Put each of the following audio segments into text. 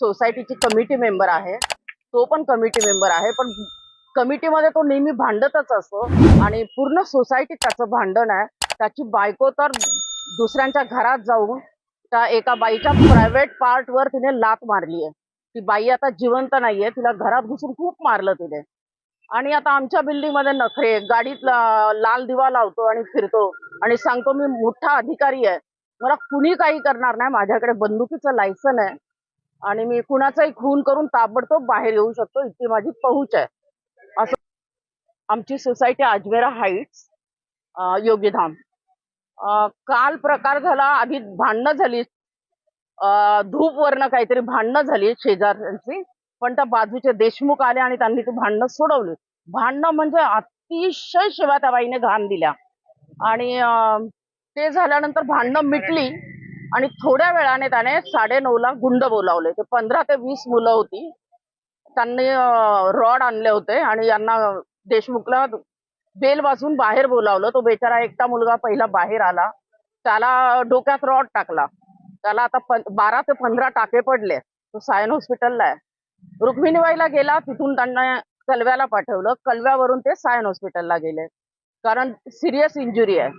सोसायटीची committee member आहे. तो पण कमिटी मेंबर आहे. पण कमिटीमध्ये तो नेहमी भांडतच असतो आणि पूर्ण सोसायटीत त्याचं भांडण आहे. त्याची बायको तर दुसऱ्यांच्या घरात जाऊन त्या एका बाईच्या प्रायव्हेट पार्टवर तिने लात मारली आहे. ती बाई आता जिवंत नाहीये. तिला घरात घुसून खूप मारलं तिने. आणि आता आमच्या बिल्डिंगमध्ये नखरे गाडीत लाल दिवा लावतो आणि फिरतो आणि सांगतो मी मोठा अधिकारी आहे. मला कुणी काही करणार नाही. माझ्याकडे बंदुकीचं लायसन आहे. आणि मी कुणाचाही खून करून ताबडतोब बाहेर येऊ शकतो. इतकी माझी पहुंच आहे. असं आमची सोसायटी अजमेरा हाईट्स अं, योगीधाम. काल प्रकार झाला आधी भांडणं झाली. धूप वरनं काहीतरी भांडणं झाली शेजाऱ्यांची पण त्या बाजूचे देशमुख आले आणि त्यांनी ती भांडणं सोडवली. भांडणं म्हणजे अतिशय शिवा त्या बाईने घाण दिल्या. आणि ते झाल्यानंतर भांडणं मिटली. आणि थोड्या वेळाने त्याने साडे ला गुंड बोलावले. ते पंधरा ते वीस मुलं होती. त्यांनी रॉड आणले होते आणि यांना देशमुखला बेल वाजून बाहेर बोलावलं. तो बेचारा एकटा मुलगा पहिला बाहेर आला. त्याला डोक्यात रॉड टाकला. त्याला आता बारा ते पंधरा टाके पडले. तो सायन हॉस्पिटलला आहे. रुक्मिणीबाईला गेला तिथून त्यांना कलव्याला पाठवलं. कलव्यावरून ते सायन हॉस्पिटलला गेले. कारण सिरियस इंजुरी आहे.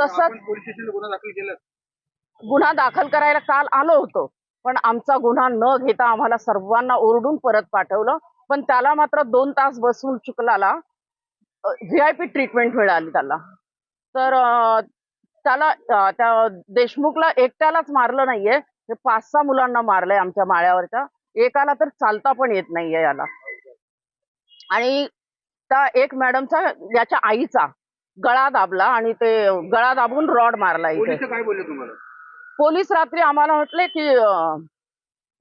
तसंच गुन्हा दाखल करायला काल आलो होतो. पण आमचा गुन्हा न घेता आम्हाला सर्वांना ओरडून परत पाठवलं. पण त्याला मात्र दोन तास बसून चुकलाला. व्ही आय पी ट्रीटमेंट मिळाली त्याला. तर त्याला त्या देशमुखला एकट्यालाच मारलं नाहीये. हे पाच सहा मुलांना मारलंय आमच्या माळ्यावरच्या. एकाला तर चालता पण येत नाहीये याला. आणि त्या एक मॅडमचा याच्या आईचा गळा दाबला आणि ते गळा दाबून रॉड मारला इथे. काय बोलले तुम्हाला? पोलीस रात्री आम्हाला म्हटले की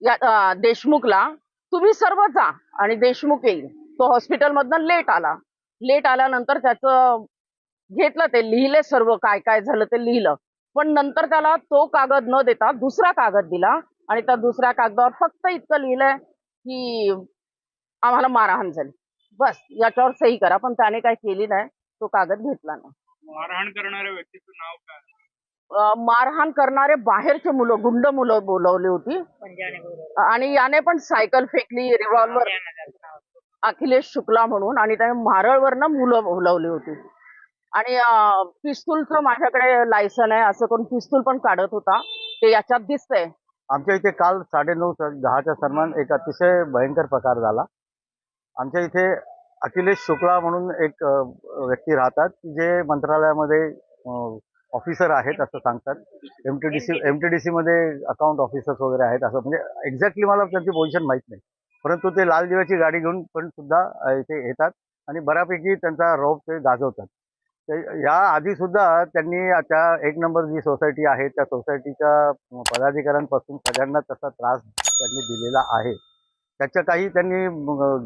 या देशमुखला तुम्ही सर्व जा आणि देशमुख येईल. तो हॉस्पिटल मधनं लेट आला. लेट आल्यानंतर त्याचं घेतलं ते लिहिले सर्व काय काय झालं ते लिहिलं. पण नंतर त्याला तो कागद न देता दुसरा कागद दिला आणि त्या दुसऱ्या कागदावर फक्त इतकं लिहिलंय की आम्हाला मारहाण झाली. बस याच्यावर सही करा. पण त्याने काय केली नाही तो कागद घेतला नाही. मारहाण करणाऱ्या व्यक्तीचं नाव काय? मारहाण करणारे बाहेरचे मुलं गुंड मुलं बोलवली होती. आणि याने पण सायकल फेकली रिव्हॉल्वर अखिलेश शुक्ला म्हणून आणि त्याने मारळवरनं मुलं बोलवली होती. आणि पिस्तूलचं माझ्याकडे लायसन आहे असं करून पिस्तूल पण काढत होता. ते याच्यात दिसतंय. आमच्या इथे काल साडेनऊ दहाच्या दरम्यान एक अतिशय भयंकर प्रकार झाला. आमच्या इथे अखिलेश शुक्ला म्हणून एक व्यक्ती राहतात जे मंत्रालयामध्ये ऑफिसर आहेत असं सांगतात. M T D C M T D सीमध्ये अकाउंट ऑफिसर्स वगैरे आहेत असं. म्हणजे एक्झॅक्टली मला त्यांची पोझिशन माहीत नाही. परंतु ते लाल दिव्याची गाडी घेऊन पण सुद्धा इथे येतात आणि बऱ्यापैकी त्यांचा रोप ते गाजवतात. या आधी सुद्धा त्यांनी त्या एक नंबर जी सोसायटी आहे त्या सोसायटीच्या पदाधिकाऱ्यांपासून सगळ्यांना तसा त्रास त्यांनी दिलेला आहे. त्याच्या काही त्यांनी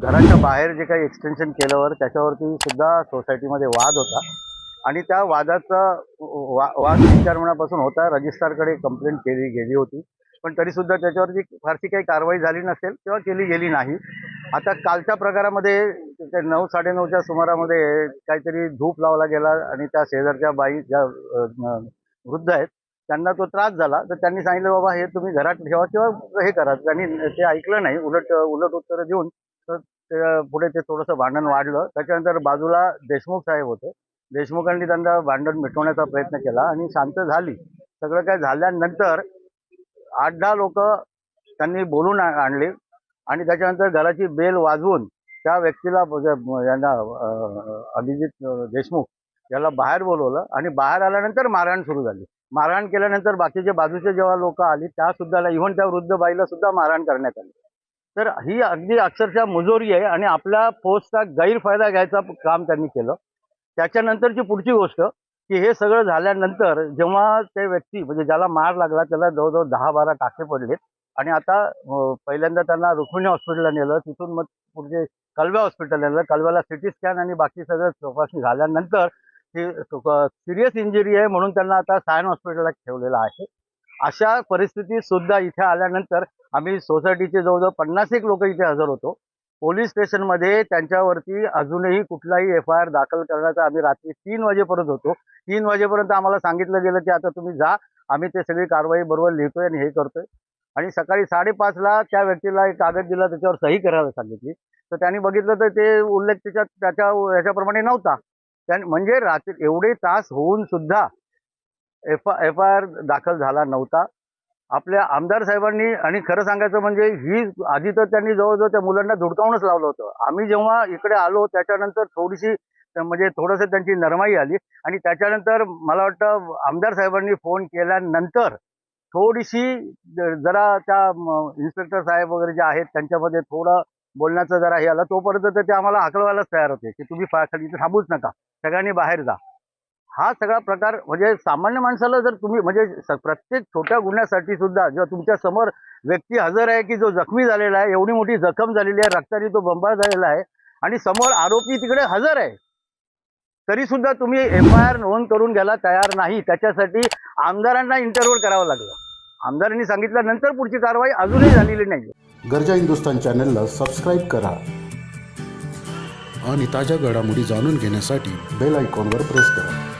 घराच्या बाहेर जे काही एक्सटेन्शन केल्यावर त्याच्यावरती सुद्धा सोसायटीमध्ये वाद होता. आणि त्या वादाचा वा वाद तीन होता. रजिस्ट्रारकडे कंप्लेंट केली गेली होती. पण तरीसुद्धा त्याच्यावरती फारशी काही कारवाई झाली नसेल किंवा केली गेली नाही. आता कालच्या प्रकारामध्ये ते नऊ साडेनऊच्या सुमारामध्ये काहीतरी धूप लावला गेला आणि त्या शेजारच्या बाई ज्या वृद्ध आहेत त्यांना तो त्रास झाला. तर त्यांनी सांगितलं बाबा हे तुम्ही घरात ठेवा किंवा हे करा. त्यांनी ते ऐकलं नाही. उलट उलट उत्तरं देऊन तर पुढे ते थोडंसं भांडण वाढलं. त्याच्यानंतर बाजूला देशमुख साहेब होते. देशमुखांनी त्यांना भांडण मिटवण्याचा प्रयत्न केला आणि शांत झाली. सगळं काय झाल्यानंतर आठ दहा लोक त्यांनी बोलून आणले आणि त्याच्यानंतर घराची बेल वाजवून त्या व्यक्तीला यांना अभिजित देशमुख याला बाहेर बोलवलं आणि बाहेर आल्यानंतर मारहाण सुरू झाली. मारहाण केल्यानंतर बाकीचे बाजूचे जेव्हा लोक आली त्या सुद्धा इव्हन त्या वृद्ध बाईला सुद्धा मारहाण करण्यात आली. तर ही अगदी अक्षरशः मुजोरी आहे आणि आपल्या फोर्सचा गैरफायदा घ्यायचा काम त्यांनी केलं. त्याच्यानंतरची पुढची गोष्ट की हे सगळं झाल्यानंतर जेव्हा ते व्यक्ती म्हणजे ज्याला मार लागला त्याला जवळजवळ दहा बारा टाके पडलेत. आणि आता पहिल्यांदा त्यांना रुक्मिणी हॉस्पिटलला नेलं. तिथून मग पुढचे कलव्या हॉस्पिटलला नेलं. कलव्याला सिटी स्कॅन आणि बाकी सगळं चौकशी झाल्यानंतर ही सिरियस इंजुरी आहे म्हणून त्यांना आता सायन हॉस्पिटलला ठेवलेलं आहे. अशा परिस्थितीत सुद्धा इथे आल्यानंतर आम्ही सोसायटीचे जवळजवळ पन्नास एक लोक इथे हजर होतो. पोलीस स्टेशनमध्ये त्यांच्यावरती अजूनही कुठलाही एफ आय आर दाखल करण्याचा आम्ही रात्री तीन वाजेपर्यंत होतो. तीन वाजेपर्यंत आम्हाला सांगितलं गेलं की आता तुम्ही जा आम्ही ते सगळी कारवाई बरोबर लिहितोय आणि हे करतोय. आणि सकाळी साडेपाचला त्या व्यक्तीला एक कागद दिला त्याच्यावर सही करायला सांगितली. तर त्यांनी बघितलं तर ते उल्लेख त्याच्यात त्याच्या याच्याप्रमाणे नव्हता. त्यां म्हणजे रात्री एवढे तास होऊन सुद्धा एफ एफ आय आर दाखल झाला नव्हता. आपल्या आमदार साहेबांनी आणि खरं सांगायचं म्हणजे ही आधी तर त्यांनी जवळजवळ त्या मुलांना धुडकावूनच लावलं होतं. आम्ही जेव्हा इकडे आलो त्याच्यानंतर थोडीशी म्हणजे थोडंसं त्यांची नरमाई आली आणि त्याच्यानंतर मला वाटतं आमदार साहेबांनी फोन केल्यानंतर थोडीशी जरा त्या इन्स्पेक्टर साहेब वगैरे जे आहेत त्यांच्यामध्ये थोडं बोलण्याचं जरा हे आलं. तोपर्यंत तर ते आम्हाला हाकलवायलाच तयार होते की तुम्ही फा- खाली इथे थांबूच नका. सगळ्यांनी बाहेर जा. हा सगळा प्रकार म्हणजे सामान्य माणसाला जर तुम्ही म्हणजे प्रत्येक छोट्या गुन्ह्यासाठी सुद्धा जेव्हा तुमच्यासमोर व्यक्ती हजर आहे की जो जखमी झालेला आहे एवढी मोठी जखम झालेली आहे रक्ताने तो बंबाळ झालेला आहे आणि समोर आरोपी तिकडे हजर आहे तरी सुद्धा तुम्ही एफ आय आर नोंद करून घ्यायला तयार नाही. त्याच्यासाठी आमदारांना इंटरव्ह्यू करावं लागलं. आमदारांनी सांगितल्यानंतर पुढची कारवाई अजूनही झालेली नाही गरजा हिंदुस्तान चॅनलला सबस्क्राईब करा आणि ताज्या घडामोडी जाणून घेण्यासाठी बेल आयकॉनवर प्रेस करा.